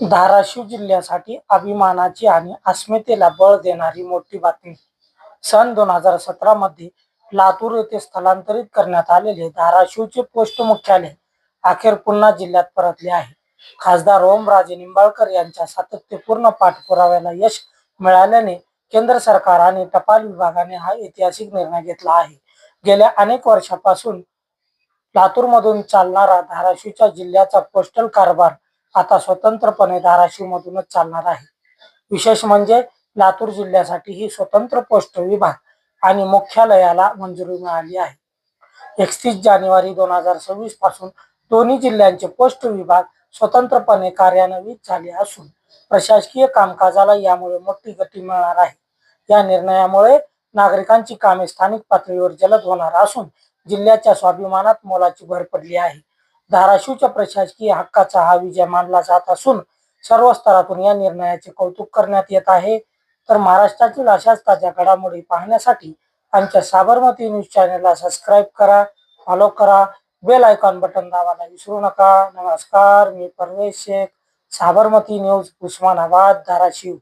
धाराशिव जिल्ह्यासाठी अभिमानाची आणि अस्मितेला बळ देणारी मोठी बातमी. सन दोन हजार सतरा मध्ये लातूर येथे स्थलांतरित करण्यात आलेले धाराशिवचे पोस्ट मुख्यालय अखेर पुन्हा जिल्ह्यात परतले आहे. खासदार ओमराजे निंबाळकर यांच्या सातत्यपूर्ण पाठपुराव्याला यश मिळाल्याने केंद्र सरकार आणि टपाल विभागाने हा ऐतिहासिक निर्णय घेतला आहे. गेल्या अनेक वर्षापासून लातूरमधून चालणारा धाराशिवच्या जिल्ह्याचा पोस्टल कारभार आता स्वतंत्रपणे धाराशिवमधूनच चालणार आहे. विशेष म्हणजे लातूर जिल्ह्यासाठी ही स्वतंत्र पोस्ट विभाग आणि मुख्यालयाला मंजुरी मिळाली आहे. एकतीस जानेवारी दोन हजार सव्वीसपासून दोन्ही जिल्ह्यांचे पोस्ट विभाग स्वतंत्रपणे कार्यान्वित झाले असून प्रशासकीय कामकाजाला यामुळे मोठी गती मिळणार आहे. या निर्णयामुळे नागरिकांची कामे स्थानिक पातळीवर जलद होणार असून जिल्ह्याच्या स्वाभिमानात मोलाची भर पडली आहे. धाराशिवच्या प्रशासकीय हक्काचा हा विजय मानला जात असून सर्व स्तरातून या निर्णयाचे कौतुक करण्यात येत आहे. तर महाराष्ट्रातील अशाच ताज्या घडामोडी पाहण्यासाठी आमच्या साबरमती न्यूज चॅनलला सबस्क्राईब करा फॉलो करा बेल आयकॉन बटन दाबायला विसरू नका. नमस्कार मी परवेश शेख साबरमती न्यूज उस्मानाबाद धाराशिव.